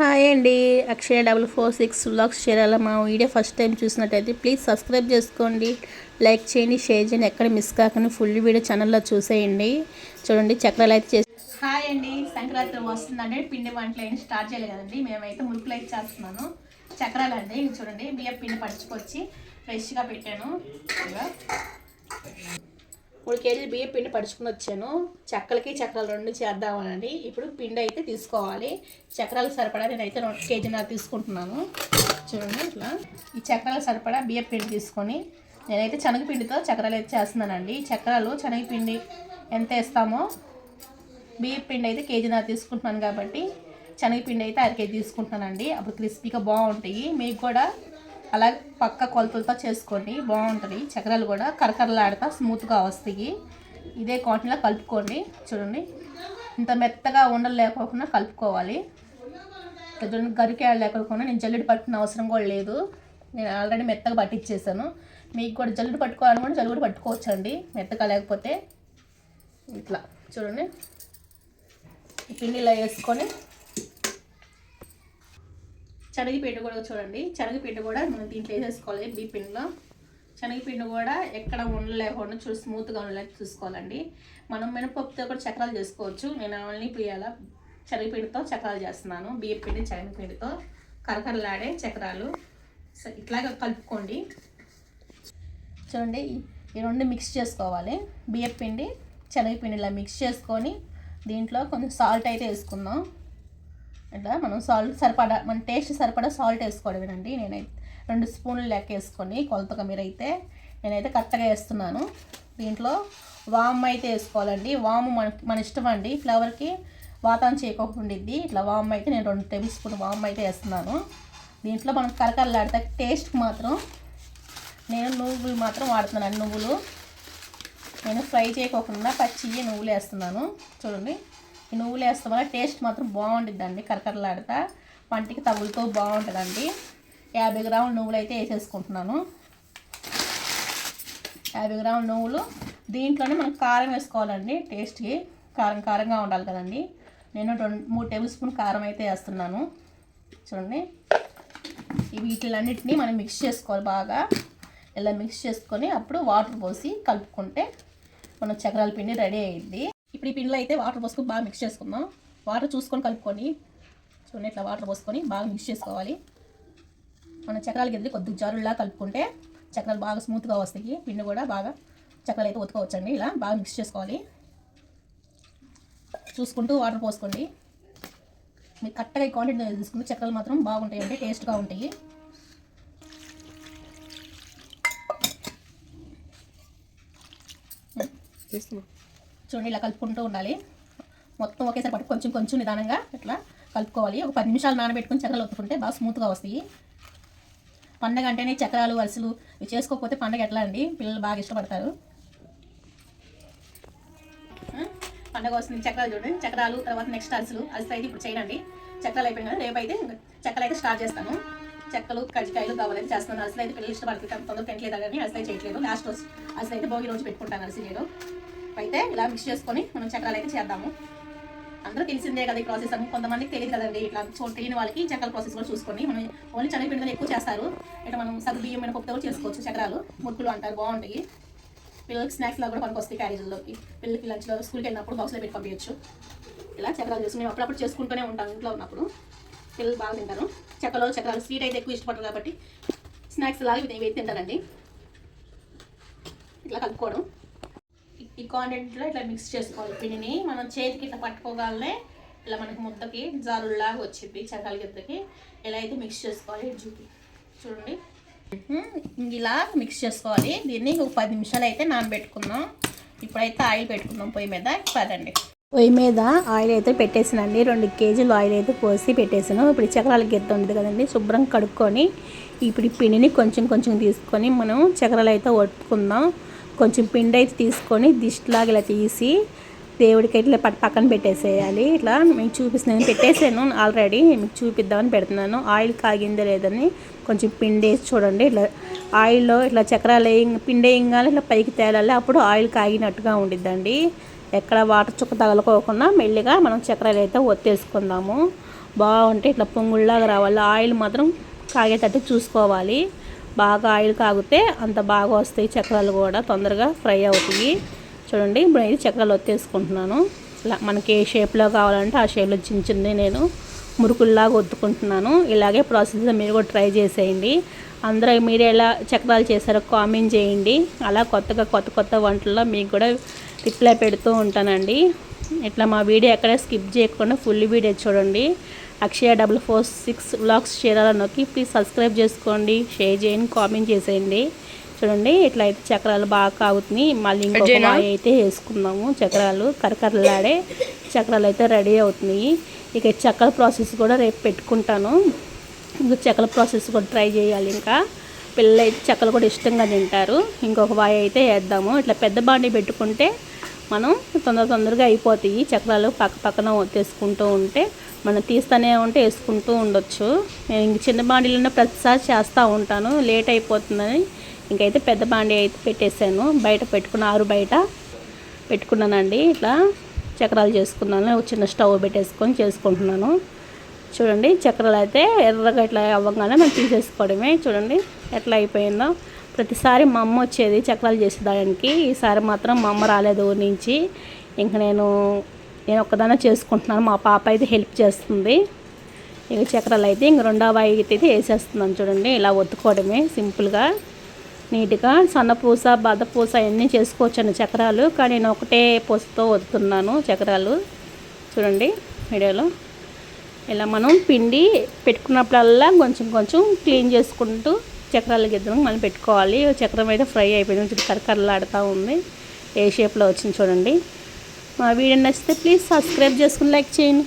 Hi అండి. Akshaya double four six vlogs చేరాల. మా video first time చూసినట్టయితే ప్లీజ్ సబ్స్క్రైబ్ చేసుకోండి. లైక్ చేయండి షేర్ చేయండి. ఎక్కడ మిస్ కాకుండా. ఫుల్ వీడియో ఛానల్లో చూసేయండి. చూడండి చక్రాలు అయితే చేసి హాయ్ అండి. సంక్రాంతి వస్తుందండి. పిండి వంటలు ఏంటి స్టార్ట్ చేయలేదు కదండి. మేమైతే మురుకులు అయితే చేస్తున్నాను. చక్రాలు అండి. చూడండి. బియ్యం పిండి పడుచుకొచ్చి ఫ్రెష్గా పెట్టాను. మూడు కేజీలు బియ్యం పిండి పడుచుకుని వచ్చాను. చక్కలకి చక్రాలు రెండు చేద్దామనండి. ఇప్పుడు పిండి అయితే తీసుకోవాలి. చక్రాలకు సరిపడా నేనైతే రెండు కేజీన్నర తీసుకుంటున్నాను. చూడండి ఇట్లా. ఈ చక్రాలకు సరిపడా బియ్యం పిండి తీసుకొని నేనైతే శనగపిండితో చక్రాలు అయితే చేస్తున్నానండి. ఈ చక్రాలు శనగపిండి ఎంత వేస్తామో బియ్యం పిండి అయితే కేజీన్నర తీసుకుంటున్నాను కాబట్టి శనగపిండి అయితే అరకేజీ తీసుకుంటున్నానండి. అప్పుడు క్రిస్పీగా బాగుంటాయి. మీకు కూడా అలాగే పక్క కొలతలతో చేసుకోండి. బాగుంటుంది. చక్రాలు కూడా కరకరలాడతా స్మూత్గా వస్తాయి. ఇదే క్వాంటిటీలో కలుపుకోండి. చూడండి. ఇంత మెత్తగా ఉండలు లేకోకుండా కలుపుకోవాలి. చూడండి గరికాయలు లేకోకుండా నేను జల్లెడ పట్టుకున్న అవసరం కూడా లేదు. నేను ఆల్రెడీ మెత్తగా పట్టించేసాను మీకు కూడా జల్లుడు పట్టుకోవాలనుకుంటే జల్లు కూడా పట్టుకోవచ్చండి. మెత్తగా లేకపోతే ఇట్లా. చూడండి. పిండిలా పిండిలో వేసుకొని శనగపిండి కూడా చూడండి. శనగపిండి కూడా మనం దీంట్లో వేసేసుకోవాలి బీ పిండిలో. శనగపిండి కూడా ఎక్కడ ఉండలేకుండా చూసి స్మూత్గా ఉండలేక చూసుకోవాలండి. మనం మినపప్పుతో కూడా చక్రాలు చేసుకోవచ్చు. నేను ఓన్లీ పియ్యాల శనగపిండితో చక్రాలు చేస్తున్నాను. బియ్యం పిండి శనగపిండితో కరకరలాడే చక్రాలు. స- ఇట్లాగా కలుపుకోండి. చూడండి ఈ రెండు మిక్స్ చేసుకోవాలి. బియ్యపిండి శనగపిండి ఇలా మిక్స్ చేసుకొని దీంట్లో కొంచెం సాల్ట్ అయితే వేసుకుందాం. ఇట్లా మనం సాల్ట్ సరిపడా మన టేస్ట్ సరిపడా సాల్ట్ వేసుకోవడమేనండి నేనైతే రెండు స్పూన్లు లెక్క వేసుకొని కొలతగా మీరైతే నేనైతే కరెక్ట్గా వేస్తున్నాను. దీంట్లో వామ్ అయితే వేసుకోవాలండి. వాము మన మన ఇష్టం అండి. ఫ్లేవర్కి వాతావరణం చేయకోకుండా ఇట్లా వామ్ అయితే నేను రెండు టేబుల్ స్పూన్ వామ్ అయితే వేస్తున్నాను. దీంట్లో మనం కరకరలాడితే టేస్ట్కి మాత్రం నేను నువ్వులు మాత్రం వాడుతున్నాను నువ్వులు నేను ఫ్రై చేయకోకుండా పచ్చి నువ్వులు వేస్తున్నాను. చూడండి. ఈ నువ్వులు వేస్తాం వల్ల టేస్ట్ మాత్రం బాగుంటుందండి కరకరలాడతా. పంటికి తగులుతూ బాగుంటుందండి. యాభై గ్రాముల నువ్వులు అయితే వేసేసుకుంటున్నాను. యాభై గ్రాముల నువ్వులు దీంట్లోనే మనం కారం వేసుకోవాలండి టేస్ట్కి. కారం కారంగా ఉండాలి కదండి. నేను రెండు మూడు టేబుల్ స్పూన్ కారం అయితే వేస్తున్నాను. చూడండి. ఈ వీటిలన్నిటిని మనం మిక్స్ చేసుకోవాలి బాగా. ఇలా మిక్స్ చేసుకొని అప్పుడు వాటర్ పోసి కలుపుకుంటే మన చక్రాల పిండి రెడీ అయ్యింది ఇప్పుడు ఈ పిండిలో అయితే వాటర్ పోసుకొని బాగా మిక్స్ చేసుకుందాం. వాటర్ చూసుకొని కలుపుకొని చూడండి ఇట్లా వాటర్ పోసుకొని బాగా మిక్స్ చేసుకోవాలి. మన చక్రాలకి ఎదురు కొద్దిగా జారులా కలుపుకుంటే చక్రాలు బాగా స్మూత్గా వస్తాయి. పిండి కూడా బాగా చక్రాలు అయితే ఉతుకోవచ్చండి. ఇలా బాగా మిక్స్ చేసుకోవాలి. చూసుకుంటూ వాటర్ పోసుకోండి. మీరు కరెక్ట్గా ఈ క్వాంటిటీ తీసుకుంటే చక్రాలు మాత్రం బాగుంటాయి అంటే టేస్ట్గా ఉంటాయి. చూడండి ఇలా కలుపుకుంటూ ఉండాలి. మొత్తం ఒకేసారి పట్టు కొంచెం కొంచెం నిదానంగా ఇట్లా కలుపుకోవాలి. ఒక పది నిమిషాలు నానబెట్టుకుని చక్రాలు ఒత్తుకుంటే బాగా స్మూత్గా వస్తాయి. పండగ అంటేనే చక్రాలు అరిసెలు ఇవి చేసుకోకపోతే పండగ ఎట్లా అండి? పిల్లలు బాగా ఇష్టపడతారు. పండగ వస్తుంది. చక్రాలు చూడండి. చక్రాలు తర్వాత నెక్స్ట్ అరిసెలు అరిసెలు అయితే ఇప్పుడు చేయనండి చక్రాలు అయిపోయింది కదా రేపు అయితే ఇంకా చక్రాలు అయితే స్టార్ట్ చేస్తాను చెక్కలు కజ్జికాయలు కావాలని చేస్తున్నాను. అరిసెలు అయితే పిల్లలు ఇష్టపడుతుంది తొందరగా పెట్టలేదు కానీ అరిసెలు చేయట్లేదు. లాస్ట్ రోజు అరిసెలు అయితే భోగి రోజు పెట్టుకుంటాను అరిసెలు నేను అయితే ఇలా మిక్స్ చేసుకొని మనం చక్రాలు అయితే చేద్దాము. అందరూ తెలిసిందే కదా ఈ ప్రాసెస్ అని. కొంతమందికి తెలియదు కదండి. ఇట్లా చూ తెలియని వాళ్ళకి చక్రాల ప్రాసెస్ కూడా చూసుకొని మనం ఓన్లీ చనిపిండి ఎక్కువ చేస్తారు. ఇట్లా మనం సగ్గు బియ్యం మినపప్పుతో కూడా చేసుకోవచ్చు చక్రాలు. మురుకులు అంటారు బాగుంటాయి. పిల్లలకి స్నాక్స్లో కూడా మనకు వస్తాయి క్యారేజీల్లోకి పిల్లలకి లంచ్లో స్కూల్కి వెళ్ళినప్పుడు బాక్స్లో పెట్టి పంపించచ్చు. ఇలా చక్రాలు చేసుకుని మేము అప్పుడప్పుడు చేసుకుంటూనే ఉంటాం ఇంట్లో ఉన్నప్పుడు. పిల్లలు బాగా తింటారు. చక్కలో చక్రాలు స్వీట్ అయితే ఎక్కువ ఇష్టపడరు కాబట్టి స్నాక్స్ లాగా ఇవి ఇవి తింటారండి. ఇట్లా కలుపుకోవడం. ఈ- కాంటెంట్లో ఇట్లా మిక్స్ చేసుకోవాలి పిండిని. మనం చేతికి ఇట్లా పట్టుకోగానే ఇలా మనకి ముద్దకి జారుల్లాగా వచ్చింది చక్రాల గిద్దకి ఇలా అయితే మిక్స్ చేసుకోవాలి ఇటు చూపి చూడండి. ఇలా మిక్స్ చేసుకోవాలి. దీన్ని ఒక పది నిమిషాలు అయితే నానబెట్టుకుందాం. ఇప్పుడైతే ఆయిల్ పెట్టుకుందాం పొయ్యి మీద. పదండి. పొయ్యి మీద ఆయిల్ అయితే పెట్టేసానండి. రెండు కేజీలు ఆయిల్ అయితే పోసి పెట్టేసాను. ఇప్పుడు చక్రాల గిద్ద ఉంది కదండి శుభ్రం కడుక్కొని ఇప్పుడు పిండిని కొంచెం కొంచెం తీసుకొని మనం చక్రాలు అయితే ఒట్టుకుందాం కొంచెం పిండి అయితే తీసుకొని దిష్టిలాగా ఇలా తీసి దేవుడికి ఇట్లా పక్కన పెట్టేసేయాలి. ఇట్లా మీకు చూపిస్తున్నాను పెట్టేసాను ఆల్రెడీ మీకు చూపిద్దామని పెడుతున్నాను. ఆయిల్ కాగిందో లేదని కొంచెం పిండి వేసి చూడండి. ఇట్లా ఆయిల్లో ఇట్లా చక్రాలు వేయంగా పిండి వేయంగానే ఇట్లా పైకి తేలాలి. అప్పుడు ఆయిల్ కాగినట్టుగా ఉండిద్దండి. ఎక్కడ వాటర్ చుక్క తగలకోకుండా మెల్లిగా మనం చక్రాలు అయితే ఒత్తేసుకుందాము. బాగుంటే ఇట్లా పొంగుల్లాగా రావాలి. ఆయిల్ మాత్రం కాగేటట్టు చూసుకోవాలి. బాగా ఆయిల్ కాగితే అంత బాగా వస్తాయి చక్రాలు కూడా తొందరగా ఫ్రై అవుతాయి. చూడండి ఇప్పుడు అయితే చక్రాలు ఒత్తేసుకుంటున్నాను. ఇలా మనకి ఏ షేప్లో కావాలంటే ఆ షేప్లో చిన్న చిన్నవి నేను మురుకుల్లాగా ఒత్తుకుంటున్నాను. ఇలాగే ప్రాసెస్ మీరు కూడా ట్రై చేసేయండి. అందరూ మీరు ఎలా చక్రాలు చేశారో కామెంట్ చేయండి. అలా కొత్తగా కొత్త కొత్త వంటల్లో మీకు కూడా రిప్లై పెడుతూ ఉంటానండి. ఇట్లా మా వీడియో ఎక్కడ స్కిప్ చేయకుండా ఫుల్ వీడియో చూడండి. Akshaya double four six blogs నొక్కి ప్లీజ్ సబ్స్క్రైబ్ చేసుకోండి షేర్ చేయండి కామెంట్ చేసేయండి. చూడండి ఇట్లా అయితే చక్రాలు బాగా కాగుతున్నాయి. మళ్ళీ ఇంకొక వాయి అయితే వేసుకుందాము. చక్రాలు కరకరలాడే చక్రాలు అయితే రెడీ అవుతున్నాయి. ఇక చక్కెర ప్రాసెస్ కూడా రేపు పెట్టుకుంటాను. ఇంకా చక్కెర ప్రాసెస్ కూడా ట్రై చేయాలి ఇంకా. పిల్లలు అయితే చక్కలు కూడా ఇష్టంగా తింటారు. ఇంకొక వాయి అయితే వేద్దాము. ఇట్లా పెద్ద బాండి పెట్టుకుంటే మనం తొందర తొందరగా అయిపోతాయి. చక్రాలు పక్క పక్కన ఒత్తేసుకుంటూ ఉంటే మనం తీస్తూనే ఉంటే వేసుకుంటూ ఉండొచ్చు. నేను ఇంక చిన్న బాండీలోనే ప్రతిసారి చేస్తూ ఉంటాను. లేట్ అయిపోతుందని ఇంకైతే పెద్ద బాండీ అయితే పెట్టేశాను. బయట పెట్టుకున్న ఆరు బయట పెట్టుకున్నానండి. ఇట్లా చక్రాలు చేసుకున్నాను ఒక చిన్న స్టవ్ పెట్టేసుకొని చేసుకుంటున్నాను. చూడండి చక్రాలు అయితే ఎర్రగా ఇట్లా అవ్వగానే మనం తీసేసుకోవడమే. చూడండి ఎట్లా అయిపోయిందో. ప్రతిసారి మా అమ్మ వచ్చేది చక్రాలు చేసేదానికి. ఈసారి మాత్రం మా అమ్మ రాలేదు ఊరి నుంచి. ఇంక నేను నేను ఒక్కదానే చేసుకుంటున్నాను. మా పాప అయితే హెల్ప్ చేస్తుంది. ఇక చక్రాలు అయితే ఇంక రెండవ అయితే వేసేస్తున్నాను చూడండి. ఇలా ఒత్తుకోవడమే సింపుల్గా నీట్గా. సన్న పూస బద్ద పూస అన్నీ చేసుకోవచ్చండి చక్రాలు. కానీ నేను ఒకటే పూసతో వదుతున్నాను చక్రాలు. చూడండి వీడియోలో. ఇలా మనం పిండి పెట్టుకున్నప్పుడల్లా కొంచెం కొంచెం క్లీన్ చేసుకుంటూ చక్రాల గిద్దరం మనం పెట్టుకోవాలి. చక్రం అయితే ఫ్రై అయిపోయింది. కొంచెం కరకరలాడుతూ ఉంది. ఏ షేప్లో వచ్చింది చూడండి. మా వీడియో నచ్చితే ప్లీజ్ సబ్స్క్రైబ్ చేసుకుని లైక్ చేయండి.